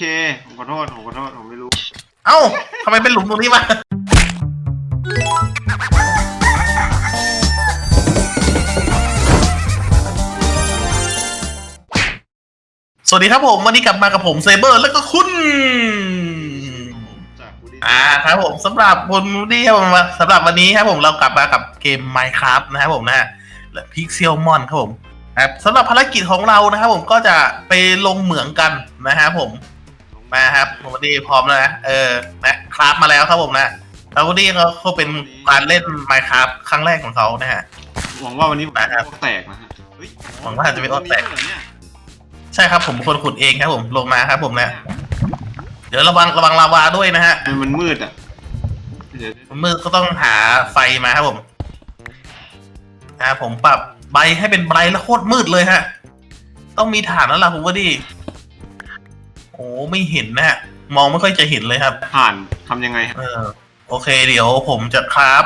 เคผมขอโทษผมขอโทษผมไม่รู้ เอ้าทำไมเป็นหลุมตรงนี้วะสวัสดีครับผม วันนี้กลับมากับผมเซเบอร์แล้วก็คุณ จากกูดีอ่าครับผมสำหรับวันนี้ครับผมสำหรับวันนี้ครับผมเรากลับมากับเกม Minecraft นะครับผมนะฮะและ Pixelmon ครับผมครับสำหรับภารกิจของเรานะครับผมก็จะไปลงเหมืองกันนะครับผม มาครับผมวันนี้พร้อมแล้วนะเออนะครับมาแล้วครับผมนะแล้ววันนี้เขาเขาเป็นการเล่น Minecraft ครั้งแรกของเขานะฮะ หวังว่าวันนี้ผมนะครับจะไม่แตกนะฮะเฮ้ยหวังว่าจะไม่อ้วกแตกตรงนี้ด้วยเหรอเนี่ยใช่ครับผมเป็นคนขุดเองครับผมลงมาครับผมนะ เดี๋ยวระวังระวังลาวาด้วยนะฮะมันมันมืดอะเดี๋ยวมือก็ต้องหาไฟมาครับผมอ่าผมปรับใบให้เป็นไบรท์แล้วโคตรมืดเลยฮะ ต้องมีฐานแล้วล่ะผมว่าดิโอ้ไม่เห็นนะฮะมองไม่ค่อยจะเห็นเลยครับ ผ่านทำยังไงฮะเออ โอเค เดี๋ยวผมจะคราฟ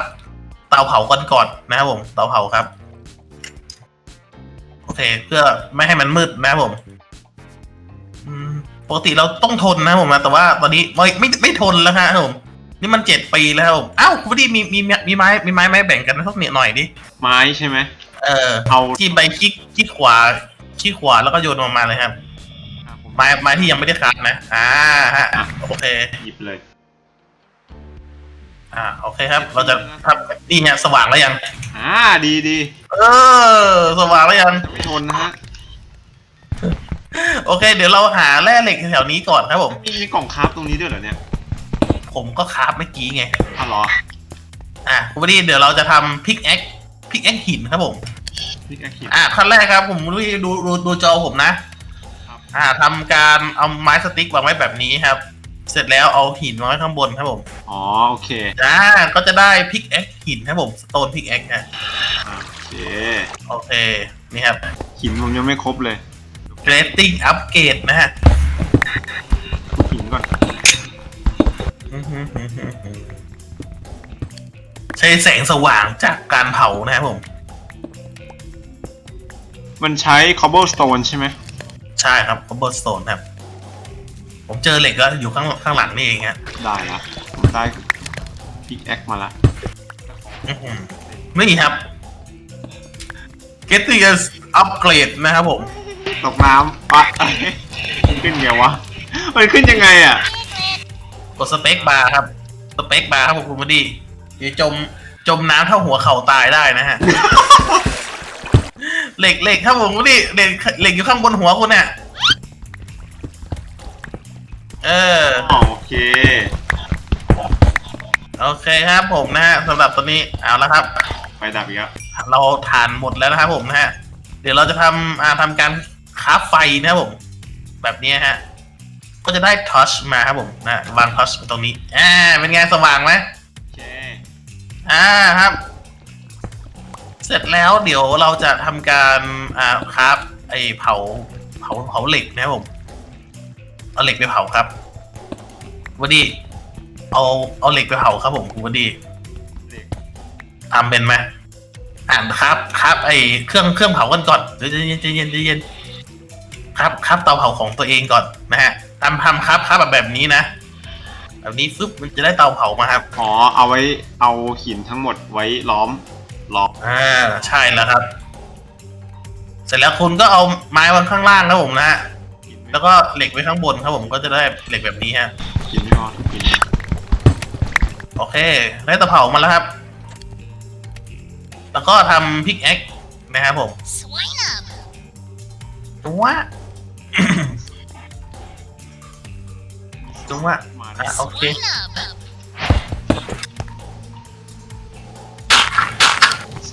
เตาเผาก่อนก่อนนะครับผมเตาเผาครับ โอเค เพื่อไม่ให้มันมืดนะครับผม อืมปกติเราต้องทนนะครับผมนะแต่ว่าตอนนี้ไม่ไม่ไม่ทนแล้วครับผม นี่มันเจ็ดปีแล้วครับผมอ้าวคุณพอดีมีมีมีมีไม้มีไม้ไม้แบ่งกันสักนิดหน่อยดิไม้ใช่ไหมเออ เอา จิ้มไปคลิกคลิกขวาคลิกขวาแล้วก็โยนออกมาเลยครับอะผม ไม้ไม้ที่ยังไม่ได้คัดนะ อ่าฮะโอเค หยิบเลย อ่า โอเคครับ เราจะทำนี่เนี่ยสว่างแล้วยัง อ่า ดีดี เออ สว่างแล้วยังจะไม่ทนนะฮะ โอเค เดี๋ยวเราหาแร่เหล็กแถวนี้ก่อนครับผมมีมีกล่องคราฟตรงนี้ด้วยเหรอเนี่ย ผมก็คราฟเมื่อกี้ไงอ๋อเหรอ อะคุณพอดีเดี๋ยวเราจะทำพิกแอคพิกแอคหินครับผมพี่แกคิดอะขั้นแรกครับ ผมดูดูดูดูจอผมนะครับ อ่าทำการเอาไม้สติ๊กวางไว้แบบนี้ครับ เสร็จแล้วเอาหินวางไว้ข้างบนครับผมอ๋อโอเคอ่าก็จะได้พิกแอคหินครับผมสโตนพิกแอคฮะอ่าโอเคโอเคนี่ครับหินผมยังไม่ครบเลย rating upgrade นะฮะหินก่อนใช้แสงสว่างจากการเผานะครับผม มันใช้ cobblestone ใช่ไหม ใช่ครับ cobblestone ครับ ผมเจอเหล็กแล้วอยู่ข้างข้างหลังนี่เองฮะได้ละผมได้พิกแอคมาละอื้อหือนี่ครับ getting us upgrade นะครับผม ตกน้ำปะมันขึ้นไงวะ มันขึ้นยังไงอะ กดสเปคบาร์ครับ สเปคบาร์ครับผมคุณพอดีเดี๋ยวจมจมน้ำเท่าหัวเข่าตายได้นะฮะ เหล็กเหล็กครับผมคุณพอดีเหล็กเหล็กอยู่ข้างบนหัวคุณเนี่ยเออ อ๋อโอเค โอเคครับผมนะฮะสำหรับตัวนี้เอาละครับ ไฟดับอีกแล้วเราทานหมดแล้วนะครับผมนะฮะเดี๋ยวเราจะทำอ่าทำการคราฟไฟนะครับผม แบบนี้ฮะ ก็จะได้ทัชมาครับผมนะวางทัชตรงนี้อ่าเป็นไงสว่างไหมโอเค อ่าครับ เสร็จแล้วเดี๋ยวเราจะทำการอ่าคราฟไอเผาเผาเผาเหล็กนะครับผม เอาเหล็กไปเผาครับวันดีเอาเอาเหล็กไปเผาครับผมคุณวันดีเด็ก ทำเป็นไหมอ่านครับครับไอเครื่องเครื่องเผากันก่อนเดี๋ยวใจเย็นใจเย็นใจเย็นครับครับเตาเผาของตัวเองก่อนนะฮะทำทำครับครับแบบแบบนี้นะแบบนี้ฟึบมันจะได้เตาเผามาครับ อ๋อ เอาไว้เอาหินทั้งหมดไว้ล้อม ล้อมอ่าใช่แล้วครับ เสร็จแล้วคุณก็เอาไม้วางข้างล่างครับผมนะฮะหินไม่แล้วก็เหล็กไว้ข้างบนครับผมก็จะได้เหล็กแบบนี้ฮะหินไม่พอหินโอเคได้เตาเผามาแล้วครับ แล้วก็ทำพิกแอคนะครับผม Swine up! ตัวตัวมาอะโอเค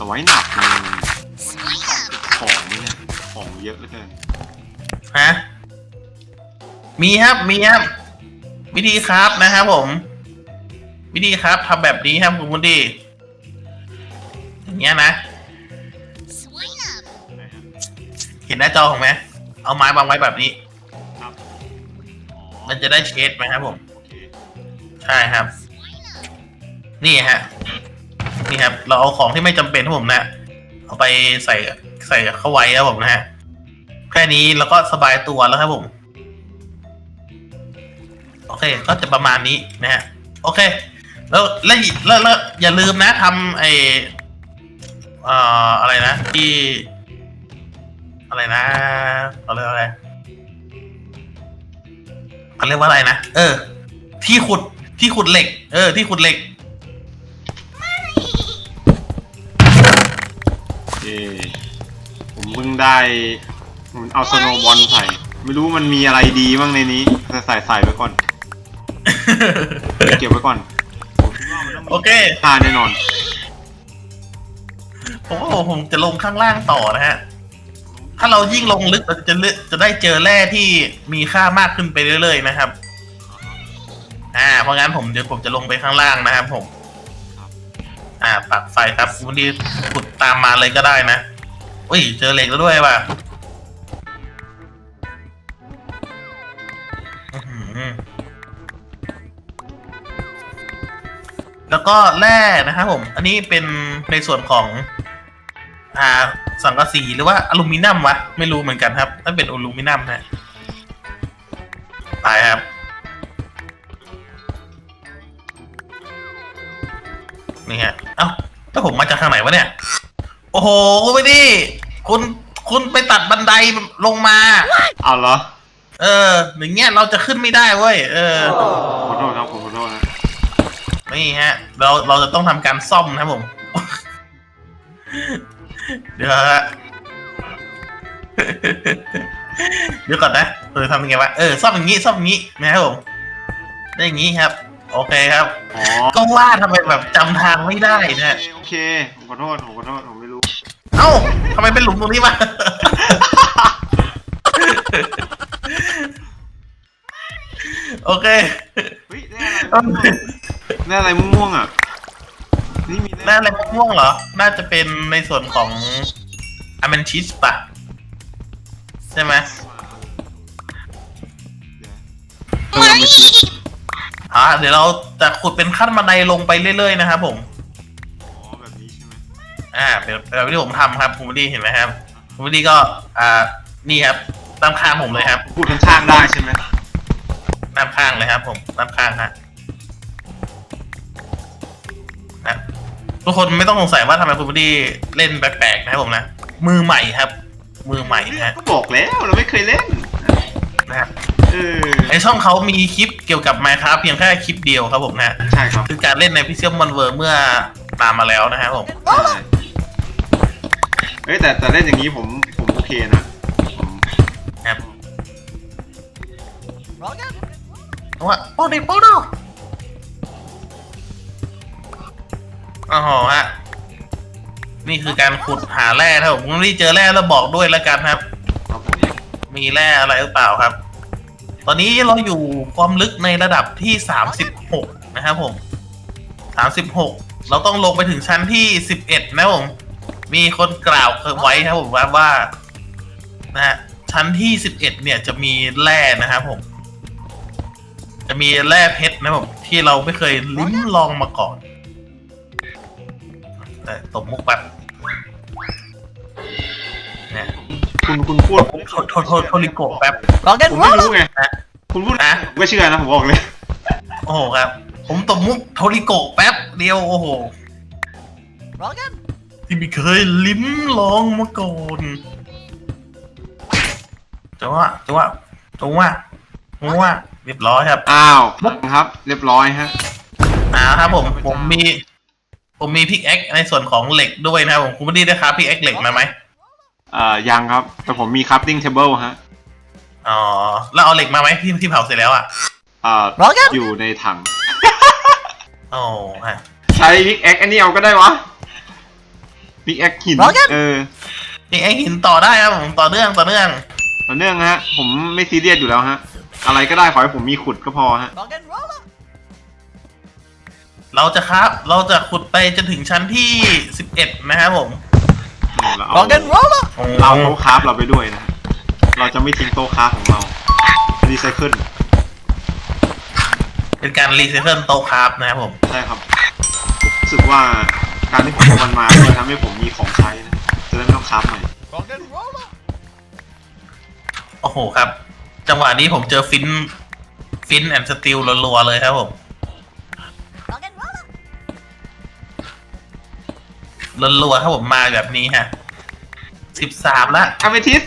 Swine up! สไว้หนักมัน Swine up! ของเนี่ยของเยอะเหลือเกินฮะมีครับมีครับ วิธีครับนะครับผม วิธีครับทำแบบนี้ครับคุณมุนดีอย่างเงี้ยนะ Swine up! นะฮะเห็นหน้าจอของไหมเอาไม้วางไว้แบบนี้ ครับอ๋อมันจะได้เชดไหมครับผม โอเค ใช่ครับ Swine up! นี่ฮะ นี่ครับ เราเอาของที่ไม่จำเป็นครับผมนะเอาไปใส่ใส่เข้าไว้ครับผมนะฮะแค่นี้แล้วก็สบายตัวแล้วครับผม โอเค ก็จะประมาณนี้นะฮะโอเค แล้วแล้วแล้วแล้วอย่าลืมนะทำไอเอ่ออะไรนะ ที่ อะไรนะเขาเรียกอะไรเขาเรียกว่าอะไรนะเออ ที่ขุดที่ขุดเหล็ก เออ ที่ขุดเหล็ก เอผมเพิ่งได้ผมเอาสโนว์บอลใส่ ไม่รู้มันมีอะไรดีบ้างในนี้แต่ใส่ใส่ไว้ก่อน เก็บไว้ก่อนผมคิดว่ามันต้องมีโอเค ค่าแน่นอน ผมว่าผมจะลงข้างล่างต่อนะฮะ ถ้าเรายิ่งลงลึกเราจะเลือกจะได้เจอแร่ที่มีค่ามากขึ้นไปเรื่อยๆนะครับ อ่า เพราะงั้นผมเดี๋ยวผมจะลงไปข้างล่างนะครับผม อ่าปักไฟครับวันนี้ขุดตามมาเลยก็ได้นะอุ้ยเจอเหล็กแล้วด้วยว่ะแล้วก็แร่นะครับผม อันนี้เป็นในส่วนของ อ่า สังกะสีหรือว่าอลูมิเนียมวะ ไม่รู้เหมือนกันครับถ้าเป็นอลูมิเนียมนะ ไปครับ นี่ฮะ เอ้าแล้วผมมาจากทางไหนวะเนี่ย โอ้โหคุณไม่ดีคุณคุณไปตัดบันไดลงมา เอาเหรอเอออย่างเงี้ยเราจะขึ้นไม่ได้เว้ยเออขอโทษครับผมขอโทษนะนี่ฮะ เราเราจะต้องทำการซ่อมนะครับผม เดี๋ยวฮะ เดี๋ยวก่อนนะเราจะทำยังไงวะเออซ่อมอย่างงี้ซ่อมอย่างงี้นะครับผมได้อย่างงี้ครับ โอเคครับอ๋อ ก็ว่าทำไมแบบจำทางไม่ได้นะโอเค ผมขอโทษ ผมขอโทษ ผมไม่รู้ เอ้าทำไมเป็นหลุมตรงนี้วะ โอเค เฮ้ยแร่อะไรม่วงแร่อะไรม่วงๆอะ นี่มีแร่อะไรม่วงๆเหรอ น่าจะเป็นในส่วนของอเมนชิสปะใช่ไหม อ่าเดี๋ยวเราจะขุดเป็นขั้นบันไดลงไปเรื่อยๆนะครับผมอ๋อแบบนี้ใช่ไหมอ่าเป็นแบบที่ผมทำครับคุณวดีเห็นไหมครับคุณวดีก็อ่านี่ครับตามข้างผมเลยครับพูดข้างๆได้ใช่ไหมด้านข้างเลยครับ ผมด้านข้างฮะนะทุกคนไม่ต้องสงสัยว่าทำไมคุณวดีเล่นแปลกๆนะครับผมนะมือใหม่ครับ มือใหม่นะฮะก็บอกแล้วเราไม่เคยเล่น นะครับ เออในช่องเขามีคลิปเกี่ยวกับ Minecraft เพียงแค่คลิปเดียวครับผมนะ ใช่ครับคือการเล่นในพิเซียมมอนเวอร์เมื่อนานมาแล้วนะครับผม ใช่เอ้ยแต่แต่เล่นอย่างนี้ผมผมโอเคนะผมครับว่าโอ้ดิโป้ดอ๋อฮะ นี่คือการขุดหาแร่ถ้าผมไม่เจอแร่แล้วบอกด้วยแล้วกันครับ ครับผมมีแร่อะไรหรือเปล่าครับ ตอนนี้เราอยู่ความลึกในระดับที่สามสิบหกนะครับผมสามสิบหกเราต้องลงไปถึงชั้นที่สิบเอ็ดนะผม มีคนกล่าวไว้ครับผมว่าว่านะฮะชั้นที่สิบเอ็ดเนี่ยจะมีแร่นะครับผม จะมีแร่เพชรนะผมที่เราไม่เคยลิ้มลองมาก่อน แต่ตบมุกแบบ คุณคุณพูดโทโทโทโทริโกะแป๊บผมไม่รู้ไงนะคุณพูดนะผมก็เชื่อนะผมบอกเลย โอ้โหครับ ผมตบมุกโทริโกะแป๊บเดียวโอ้โหที่ไม่เคยลิ้มลองมาก่อนจังหวะจังหวะจังหวะจังหวะเรียบร้อยครับอ้าวครับ เรียบร้อยฮะอ่าครับผมผมมี ผมมีพิกแอคในส่วนของเหล็กด้วยนะครับผมคุณไม่ได้ได้ครับพิกแอคเหล็กมาไหม เอ่อยังครับ แต่ผมมีคัพติ้งเทเบิลฮะอ๋อแล้วเอาเหล็กมาไหมที่ที่เผาเสร็จแล้วอะเอ่ออยู่ในถัง โอ้ฮะใช้พิกแอคอันนี้เอาก็ได้วะพิกแอคหินเออพิกแอคหินต่อได้ครับผมต่อเนื่องต่อเนื่องต่อเนื่องฮะ ผมไม่ซีเรียสอยู่แล้วฮะ อะไรก็ได้ขอให้ผมมีขุดก็พอฮะเราจะครับ เราจะขุดไปจนถึงชั้นที่สิบเอ็ดนะครับผม เราเอาเราโต๊ะคราฟเราไปด้วยนะฮะเราจะไม่ทิ้งโต๊ะคราฟของเรารีไซเคิลเป็นการรีไซเคิลโต๊ะครับนะครับผม ใช่ครับรู้สึกว่าการที่ผมเอามันมาจะทำให้ผมมีของใช้นะจะได้ไม่ต้องคราฟใหม่โอ้โหครับ จังหวะนี้ผมเจอฟินฟฟินแอนด์สติลรัวๆเลยครับผม รัวๆครับผมมาแบบนี้ฮะสิบสามละอาเมทิส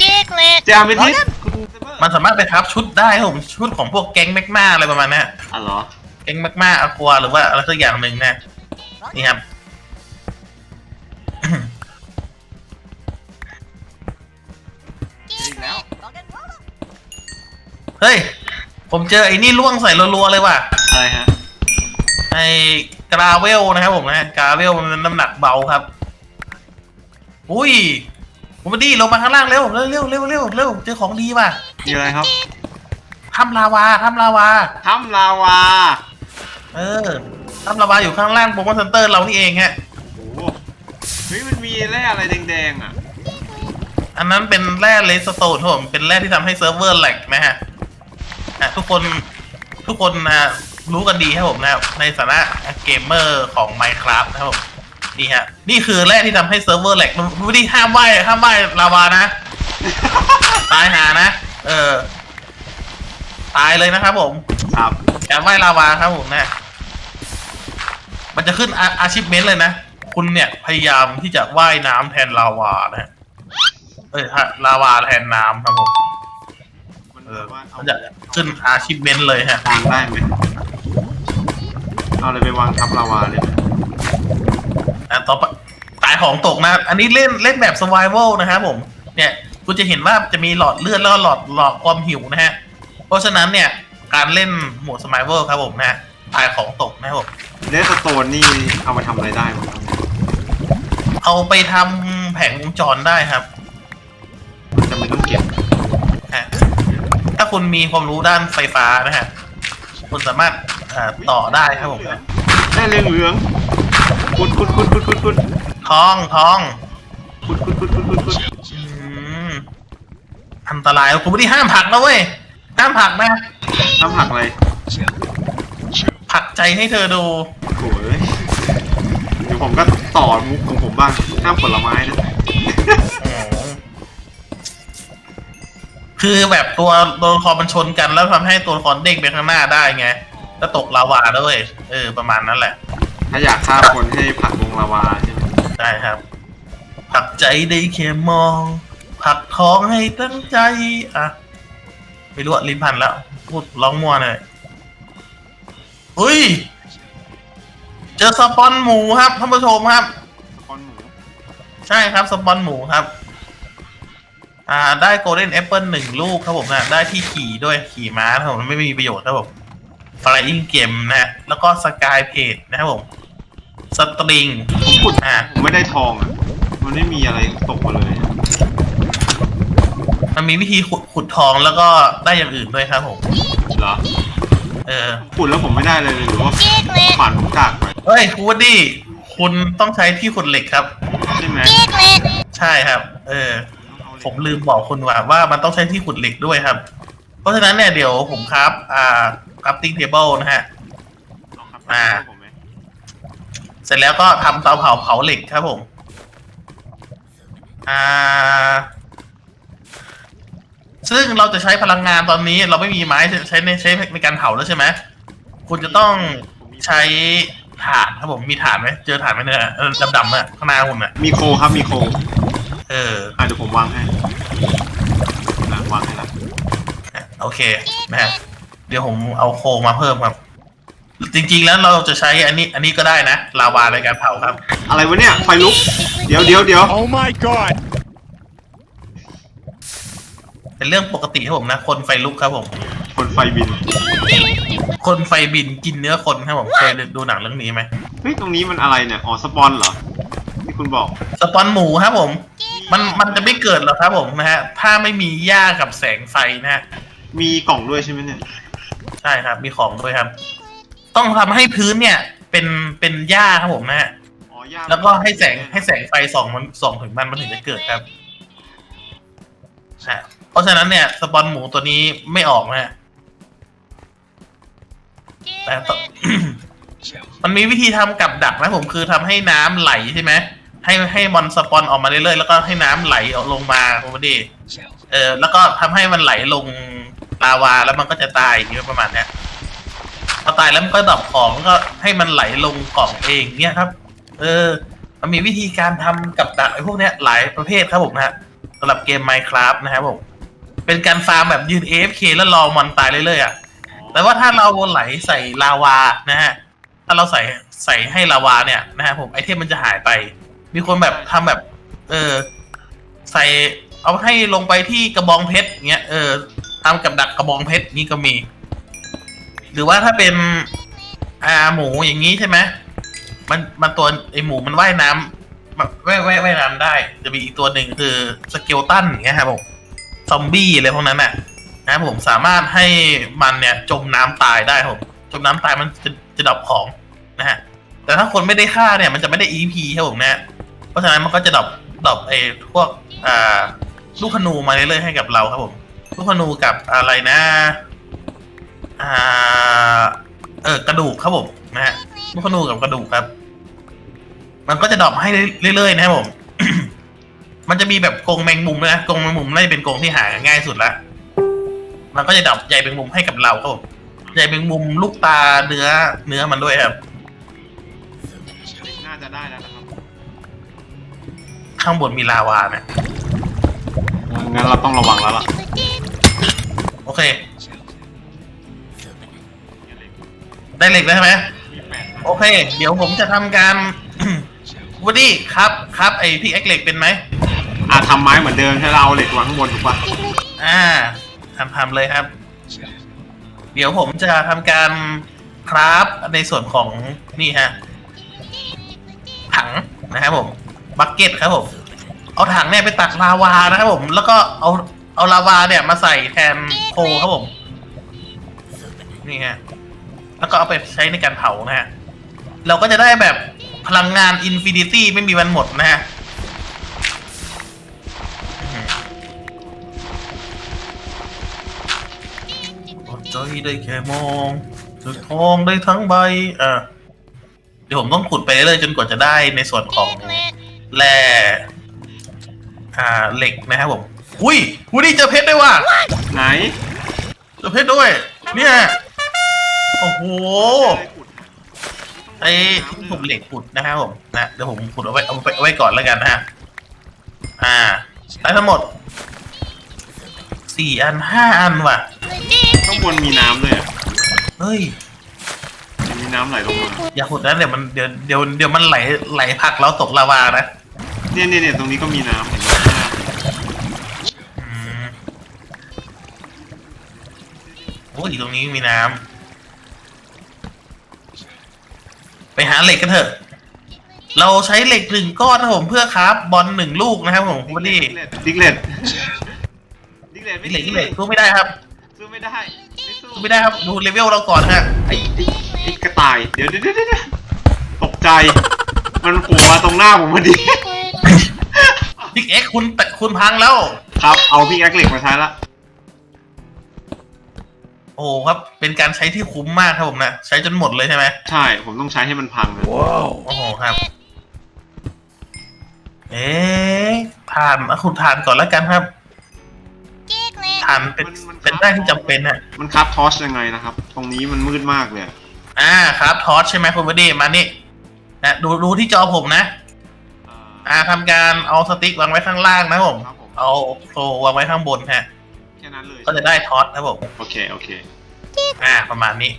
Giglet. เจออาเมทิสคุณเซเบอร์มันสามารถไปทับชุดได้ครับผมชุดของพวกแก๊งแมกมาอะไรประมาณเนี้ยอ๋อเหรอ แก๊งแมกมาอะควาหรือว่าอะไรสักอย่างหนึ่งนะนี่ครับอีกแล้ว Rock and roll up. เฮ้ย ผมเจอไอ้นี่ล่วงใส่รัวๆเลยว่ะ อะไรฮะ ไอ้ กราเวลนะครับผมนะกราเวลมันน้ำหนักเบาครับ อุ้ยผมมาดีลงมาข้างล่างเร็วเร็วเร็วเร็วเร็วเร็วเจอของดีว่ะมีอะไรครับถ้ำลาวาถ้ำลาวาถ้ำลาวา เออถ้ำลาวาอยู่ข้างล่างโปรโมชั่นเตอร์เรานี่เองฮะโอ้โหเฮ้ยมันมีแร่อะไรแดงๆอะ อันนั้นเป็นแร่เลสโตนครับผมเป็นแร่ที่ทำให้เซิร์ฟเวอร์แหลกนะฮะอะทุกคนทุกคนนะ รู้กันดีครับผมนะครับในฐานะเกมเมอร์ของ Minecraft นะครับผมนี่ฮะ นี่คือแร่ที่ทำให้เซิร์ฟเวอร์แหลกไม่ได้ห้ามว่ายห้ามว่ายลาวานะ ตายหานะ เออ ตายเลยนะครับผมครับการว่ายลาวาครับผมนะมันจะขึ้นอาชีพเมนเลยนะ คุณเนี่ยพยายามที่จะว่ายน้ำแทนลาวานะฮะเอ้ยฮะลาวาแทนน้ำครับผมมันเอแบอบว่าเอามันจะขึ้นอาชีพเมนเลยฮะ วางได้ไหมเอาอะไรไปวางทับลาวาเลยไหมอะต่อไปตายของตกนะอันนี้เล่นเล่นแบบ survival นะครับผม เนี่ยคุณจะเห็นว่าจะมีหลอดเลือดแล้วก็หลอดหลอดความหิวนะฮะ เพราะฉะนั้นเนี่ยการเล่นโหมด survival ครับผมนะฮะตายของตกนะครับผม เลสโตนนี่เอาไปทำอะไรได้บ้างครับเอาไปทำแผงวงจรได้ครับ จะไม่ต้องเก็บฮะถ้า คุณมีความรู้ด้านไฟฟ้านะฮะ คุณสามารถอ่าต่อได้ครับผมแร่เหลืองเหลืองๆขุดขุดขุดขุดขุดขุดทองทองขุดขุดขุดขุดขุดขุดอืมอันตรายคุณไม่ได้ห้ามผลักนะเว้ยห้ามผลักนะน้ำผักอะไรผลักใจให้เธอดูโอ้ยเดี๋ยวผมก็ต่อมุกของผมบ้างห้ามผลไม้นะ คือแบบตัวตัวละครมันชนกันแล้วทำให้ตัวละครเด้งไปข้างหน้าได้ไงแล้วตกลาวาด้วยเออประมาณนั้นแหละ ถ้าอยากฆ่าคนให้ผลักลงลาวาใช่ไหมได้ครับผลักใจได้แค่มองผลักท้องให้ตั้งใจ อะ ไม่รู้อะลิ้นพันแล้วพูดร้องมัวหน่อยเฮ้ย เจอสปอนหมูครับท่านผู้ชมครับคอนหมู ใช่ครับสปอนหมูครับ อ่า ได้โกลเด้นแอปเปิลหนึ่งลูกครับผมนะได้ที่ขี่ด้วยขี่ม้าครับผมไม่มีประโยชน์ครับผมฟลายอิงเกมนะฮะแล้วก็สกายเพจนะครับผมสตริงผมขุดอ่าผมไม่ได้ทองอะ มันไม่มีอะไรตกมาเลยมันมีวิธีขุดขุดทองแล้วก็ได้อย่างอื่นด้วยครับผม เหรอเออ ขุดแล้วผมไม่ได้เลยหรือว่า Giglet. ผ่านผมกากไปเฮ้ยคุณวดดี้คุณต้องใช้ที่ขุดเหล็กครับ ใช่ไหม Giglet. ใช่ครับ เออ ผมลืมบอกคุณว่าว่ามันต้องใช้ที่ขุดเหล็กด้วยครับ เพราะฉะนั้นเนี่ยเดี๋ยวผมครับอ่า crafting table นะฮะเอาครับอ่า ผมไหมเสร็จแล้วก็ทำเตาเผาเผาเหล็กครับผม อ่า ซึ่งเราจะใช้พลังงานตอนนี้ เราไม่มีไม้ใช้ในใช้ในการเผาแล้วใช่ไหม คุณจะต้องใช้ถ่านครับผม มีถ่านไหม เจอถ่านไหมเนี่ยเออดำๆอะข้างหน้าคุณอะมีโคครับมีโค เออ อะเดี๋ยวผมวางให้อะวางให้ละโอเคนะฮะเดี๋ยวผมเอาโคมาเพิ่มครับ จริงๆแล้วเราจะใช้อันนี้ อันนี้ก็ได้นะ ลาวาในการเผาครับ อะไรวะเนี่ยไฟลุก เดี๋ยวเดี๋ยวเดี๋ยว Oh my god! เป็นเรื่องปกติครับผมนะ คนไฟลุกครับผม คนไฟบิน คนไฟบินกินเนื้อคนครับผมเคยดูหนังเรื่องนี้ไหมเฮ้ยตรงนี้มันอะไรเนี่ย อ๋อสปอนเหรอ ที่คุณบอก สปอนหมูครับผม มันมันจะไม่เกิดหรอกครับผมนะฮะ ถ้าไม่มีหญ้ากับแสงไฟนะฮะ มีกล่องด้วยใช่ไหมเนี่ย ใช่ครับ มีของด้วยครับ ต้องทำให้พื้นเนี่ย เป็นเป็นหญ้าครับผมนะฮะ อ๋อย่าแล้วก็ให้แสงให้แสงไฟส่องมันส่องถึงมันมันถึงจะเกิดครับฮะเพราะฉะนั้นเนี่ย สปอนหมูตัวนี้ไม่ออกนะฮะ แต่ต้อง มันมีวิธีทำกับดักนะผมคือทำให้น้ำไหลใช่ไหม ให้ให้บอลสปอนออกมาเรื่อยๆแล้วก็ให้น้ำไหลออกลงมาคุณพอดีเออแล้วก็ทำให้มันไหลลงลาวาแล้วมันก็จะตายอย่างเงี้ประมาณเนี้ยพอตายแล้วมันก็ดรอปของก็ให้มันไหลลงกล่องเองเนี้ยครับ เออ มันมีวิธีการทำกับดักไอ้พวกเนี้ยหลายประเภทครับผมนะฮะสำหรับเกม Minecraft นะครับผม เป็นการฟาร์มแบบยืน AFK แล้วรอมอนตายเรื่อยๆอะแต่ว่าถ้าเราไหลใส่ลาวานะฮะ ถ้าเราใส่ใส่ให้ลาวาเนี่ยนะฮะผมไอเทมมันจะหายไป มีคนแบบทำแบบ เออ ใส่เอาให้ลงไปที่กระบองเพชรเงี้ยเออทำกับดักกระบองเพชรนี่ก็มี หรือว่าถ้าเป็นอ่าหมูอย่างนี้ใช่ไหมมันมันตัวไอหมูมันว่ายน้ำแบบว่ายว่ายว่ายน้ำได้ จะมีอีกตัวหนึ่งคือสเกลตันอย่างเงี้ยครับผมซอมบี้อะไรพวกนั้นน่ะนะครับผมสามารถให้มันเนี่ย จมน้ำตายได้ครับผมจมน้ำตายมันจะจะดับของนะฮะแต่ถ้าคนไม่ได้ฆ่าเนี่ย มันจะไม่ได้ EP ครับผมนะฮะ เพราะฉะนั้นมันก็จะดรอปดรอปไอ้พวกอ่าลูกขนูมาเรื่อยๆให้กับเราครับผมลูกขนูกับอะไรนะอ่าเออกระดูกครับผมนะฮะลูกขนูกับกระดูกครับ มันก็จะดรอปให้เรื่อยๆนะครับผม มันจะมีแบบกรงแมงมุมด้วยนะกรงแมงมุมน่าจะเป็นกรงที่หาง่ายสุดละมันก็จะดรอปใยแมงมุมให้กับเราครับผมใยแมงมุมลูกตาเนื้อเนื้อมันด้วยครับ ข้างบนมีลาวาเนี่ยงั้นเราต้องระวังแล้วล่ะ โอเค ได้เหล็กแล้วใช่ไหมมีแปดโอเค เดี๋ยวผมจะทำการวูดดี้ครับครับไอพี่เอ็กเหล็กเป็นไหมอะทำไม้เหมือนเดิมใช่เราเอาเหล็กวางข้างบนถูกปะอ่าทำทำเลยครับ เดี๋ยวผมจะทำการคราฟในส่วนของนี่ฮะถังนะครับผม บักเก็ตครับผม เอาถังเนี่ยไปตักลาวานะครับผม แล้วก็เอาเอาลาวาเนี่ยมาใส่แทนโคครับผม นี่ฮะ แล้วก็เอาไปใช้ในการเผานะฮะ เราก็จะได้แบบพลังงานอินฟินิตี้ไม่มีวันหมดนะฮะอื้อหืออดใจได้แค่มองจะทองได้ทั้งใบ อะ เดี๋ยวผมต้องขุดไปเรื่อยจนกว่าจะได้ในส่วนของ แร่อ่าเหล็กนะครับผมอุ้ยวุ้ยเจอเพชรด้วยว่ะไหนเจอเพชรด้วย เนี่ยโอ้โหไอ้ที่ผมเหล็กขุดนะครับผมนะเดี๋ยวผมขุดเอาไว้เอาไว้เอาไว้ก่อนแล้วกันนะฮะอ่าได้ทั้งหมดสี่อันห้าอันว่ะข้างบนมีน้ำด้วยอะเฮ้ย มีน้ำไหลลงมาอย่าขุดนะเดี๋ยวมันเดี๋ยวเดี๋ยวเดี๋ยวมันไหลไหลผลักเราตกลาวานะ เนี่ยเนี่ยเนี่ยตรงนี้ก็มีน้ำเห็นไหมอืมโอ้ยตรงนี้มีน้ำไปหาเหล็กกันเถอะ เราใช้เหล็กหนึ่งก้อนนะครับผมเพื่อคราฟบอลหนึ่งลูกนะครับผมคุณดี้ดิกเลตดิกเลตนี่เหล็กนี่เหล็กสู้ไม่ได้ครับสู้ไม่ได้ไม่สู้สู้ไม่ได้ครับดูเลเวลเราก่อนฮะไอ้ไอ้ไอ้กระต่ายเดี๋ยวเดี๋ยวเดี๋ยวเดี๋ยวตกใจ มันโผล่มาตรงหน้าผมพอดี พิกเอ็กคุณแต่คุณพังแล้ว ครับ เอาพี่แอคเหล็กมาใช้ละ โอ้โหครับ เป็นการใช้ที่คุ้มมากครับผมนะ ใช้จนหมดเลยใช่ไหมใช่ ผมต้องใช้ให้มันพังนะโอ้โหครับ เอ๊ะทานอะคุณทานก่อนแล้วกันครับทานเป็นเป็นได้ที่จำเป็นฮะมันคับทอสยังไงนะครับ ตรงนี้มันมืดมากเลยอะอ่าครับ ทอสใช่ไหมคุณบดีมานี่นะดูดูที่จอผมนะ อ่าทำการเอาสติ๊กวางไว้ข้างล่างนะครับผม ครับผมเอาโซวางไว้ข้างบนฮะ แค่นั้นเลยก็จะได้ทอสนะครับผม โอเคโอเคอ่า ประมาณนี้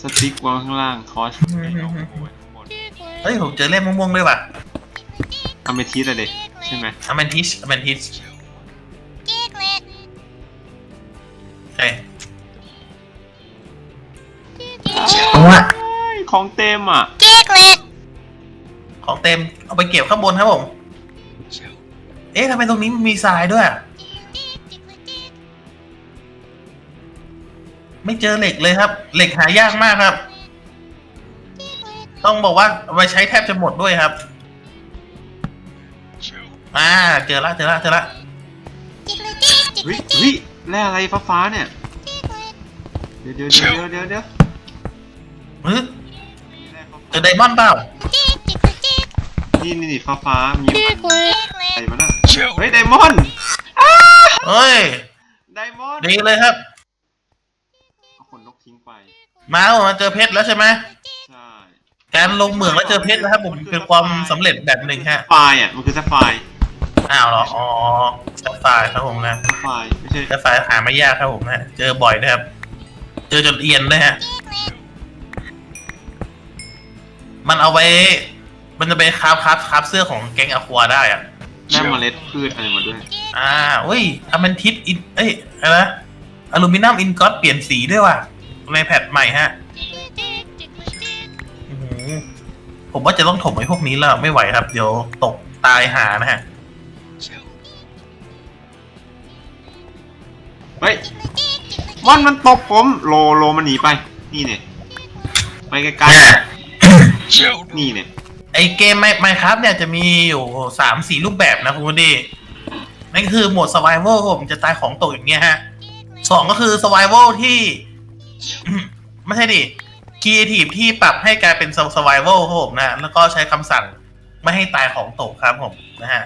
สติ๊กวางข้างล่างทอสไม่เอาไว้ข้างบนเฮ้ย ผมเจอเล่มม่วงๆด้วยว่ะอเมทิสอะเด็กใช่ไหมอเมนทิสอเมนทิสเฮ้ยเอาอะ ของเต็มอะของเต็มเอาไปเก็บข้างบนครับผม เอ๊ะทำไมตรงนี้มันมีทรายด้วยอะไม่เจอเหล็กเลยครับ เหล็กหายากมากครับ ต้องบอกว่าเอาไปใช้แทบจะหมดด้วยครับ อ่า เจอละเจอละเจอละเฮ้ยเฮ้ยแร่อะไรฟ้าฟ้าๆเนี่ย เดี๋ยวเดี๋ยวเดี๋ยวเดี๋ยวเดี๋ยวเฮ้ยแร่ฟ้า เจอไดมอนด์เปล่าๆนี่นี่นี่ฟ้าฟ้าๆมีอะไรมาน่ะเฮ้ยไดมอนด์เฮ้ยไดมอนด์ดีเลยครับเอาขนนกทิ้งไปมาผมมาเจอเพชรแล้วใช่ไหมใช่การลงเหมืองแล้วเจอเพชรนะครับผมเป็นความสำเร็จแบบหนึ่งฮะไฟล์อะมันคือแซฟไฟร์อ้าวเหรออ๋อแซฟไฟร์ครับผมนะแซฟไฟร์ไม่ใช่แซฟไฟร์หาไม่ยากครับผมนะเจอบ่อยนะครับ เจอจนเอียนเลยฮะ มันเอาไว้ มันจะไปคราฟคราฟคราฟเสื้อของแก๊งอะควาได้อะได้เมล็ดพืชอะไรมาด้วย อ่าเว้ยอเมนทิสอิน เอ้ยอะไรนะอลูมิเนียมอินก็อตเปลี่ยนสีด้วยว่ะ ในแพทใหม่ฮะอื้อหือผมว่าจะต้องถมไอ้พวกนี้แล้วไม่ไหวครับ เดี๋ยวตกตายหานะฮะ เฮ้ยมอนมันตบผม โลโลมันหนีไป นี่เนี่ย ไปไกลๆ นี่เนี่ยไอเกมไมครับเนี่ยจะมีอยู่สามสี่รูปแบบนะคุณผู้ดีนั่นคือโหมด survival ครับผมจะตายของตกอย่างเงี้ยฮะสองก็คือ survival ที่ ไม่ใช่ดิ creative ที่ปรับให้กลายเป็น survival ครับผมนะ แล้วก็ใช้คำสั่งไม่ให้ตายของตกครับผมนะฮะ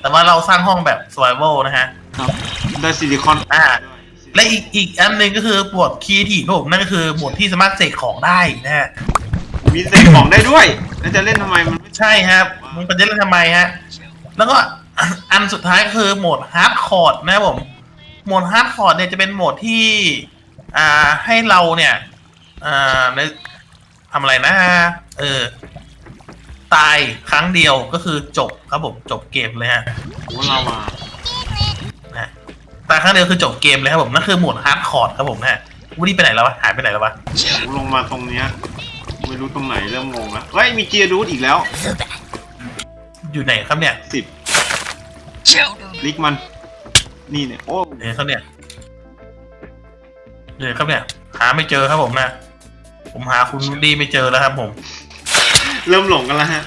แต่ว่าเราสร้างห้องแบบ survival นะฮะ ครับได้ซิลิคอนอ่า และอีกอีกอันหนึ่งก็คือโหมด creative ครับผมนั่นก็คือโหมดที่สามารถเสกของได้นะฮะ มีเศษของได้ด้วย แล้วจะเล่นทำไมมันไม่ใช่ครับมึงเป็นเล่นทำไมฮะ แล้วก็อันสุดท้ายก็คือโหมดฮาร์ดคอร์ดนะครับผม โหมดฮาร์ดคอร์ดเนี่ยจะเป็นโหมดที่ อ่าให้เราเนี่ย อ่าในทำอะไรนะ เออ ตายครั้งเดียวก็คือจบครับผมจบเกมเลยฮะโอ้ลาวานะตายครั้งเดียวคือจบเกมเลยครับผมนั่นคือโหมดฮาร์ดคอร์ดครับผมนะฮะวูดดี้ไปไหนแล้ววะหายไปไหนแล้ววะโอ้ลงมาตรงเนี้ยไม่ รู้ตรงไหนเริ่มงงแล้วเฮ้ยมีเจียรูดอีกแล้วอยู่ไหนครับเนี่ยสิบลิกมัน นี่เนี่ยโอ้เดี๋ยวครับเนี่ยเดี๋ยวครับเนี่ย หาไม่เจอครับผมนะผมหาคุณวูดดี้ไม่เจอแล้วครับผม เริ่มหลงกันแล้วฮะ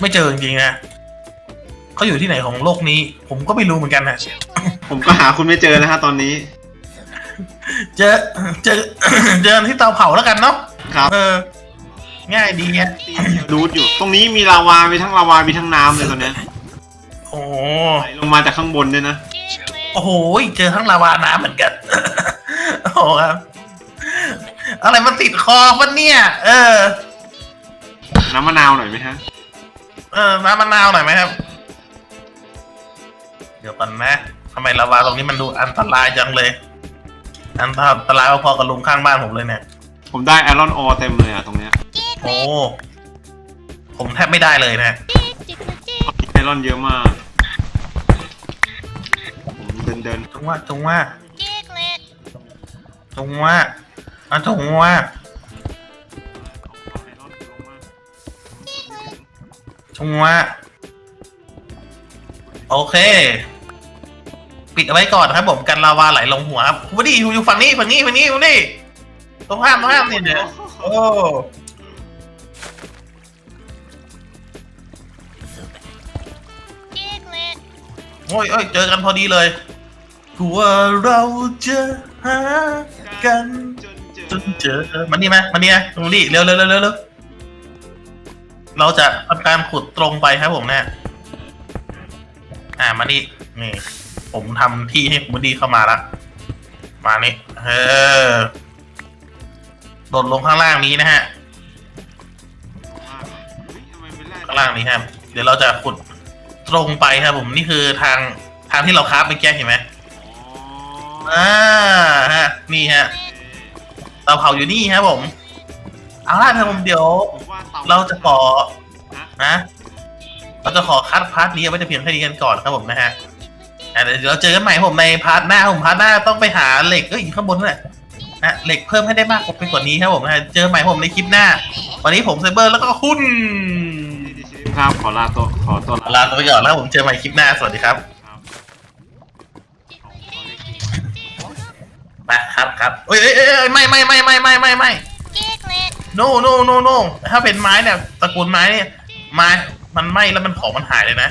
ไม่เจอจริงๆนะเขาอยู่ที่ไหนของโลกนี้ ผมก็ไม่รู้เหมือนกันนะผมก็หาคุณไม่เจอนะฮะตอนนี้ เจอเจอเจอที่เตาเผาแล้วกันเนาะครับ เออ ง่ายดีเนี่ยรูดอยู่ ตรงนี้มีลาวามีทั้งลาวามีทั้งน้ำเลยตอนเนี้ยโอ้โหไหลลงมาจากข้างบนด้วยนะโอ้โหเจอทั้งลาวาน้ำเหมือนกัน โอ้โหครับ อะไรมันติดคอปะเนี่ย เออ น้ำมะนาวหน่อยไหมฮะ เออน้ำมะนาวหน่อยไหมครับ เดี๋ยวก่อนนะทำไมลาวาตรงนี้มันดูอันตรายจังเลย อันตรายพอๆกับลุงข้างบ้านผมเลยเนี่ย ผมได้ไอรอนออเต็มเลยอะตรงเนี้ยโอ้ผมแทบไม่ได้เลยนะไอรอนเยอะมาก ผมเดินเดินจงว่าจงว่าจงว่าอะจงว่าไอรอนลงมาจงว่าโอเค ปิดเอาไว้ก่อนนะครับผมกันลาวาไหลลงหัวครับคุณดีอยู่ฝั่งนี้ฝั่งนี้ฝั่งนี้ฝั่งนี้ตรงห้ามตรงห้ามนี่เดี๋ยวโอ้โอ้ยโอ้ยเจอกันพอดีเลยกลัวเราจะหากันจนเจจอนเจอมันนี่ไหมมันนี่ไหมตรงนี้เร็วเร็วเร็วเร็วเร็วเราจะทำการขุดตรงไปครับผมเนี่ยอ่ามานี่นี่ ผมทำที่ให้คุณดีเข้ามาละมานี่เออโดดลงข้างล่างนี้นะฮะ ข้างล่างนี้ครับ เดี๋ยวเราจะขุดตรงไปครับผมนี่คือทางทางที่เราคราฟเมื่อกี้เห็นไหมอ่าฮะนี่ฮะเตาเผาอยู่นี่ครับผม เอาล่ะครับผมเดี๋ยว เราจะขอนะเราจะขอคัดพาร์ทนี้เอาไว้แต่เพียงแค่นี้กันก่อนครับผมนะฮะ อะเดี๋ยวเราเจอกันใหม่ครับผมในพาร์ทหน้าครับผมพาร์ทหน้าต้องไปหาเหล็กเอ้ยอยู่ข้างบนนั่นแหละนะเหล็กเพิ่มให้ได้มากไปกว่านี้ครับผมนะฮะเจอกันใหม่ครับผมในคลิปหน้า วันนี้ผมไซเบอร์แล้วก็คุณครับขอลาตัวขอตัวลาไปก่อนแล้วผมเจอกันใหม่คลิปหน้าสวัสดีครับครับมาครับครับเอ้ยเอ้ยเอ้ยเอ้ยไม่ไม่ไม่ไม่ไม่ไม่ไม่ no no no no ถ้าเป็นไม้เนี่ยตระกูลไม้เนี่ยไม้มันไหม้แล้วมันของมันหายเลยนะ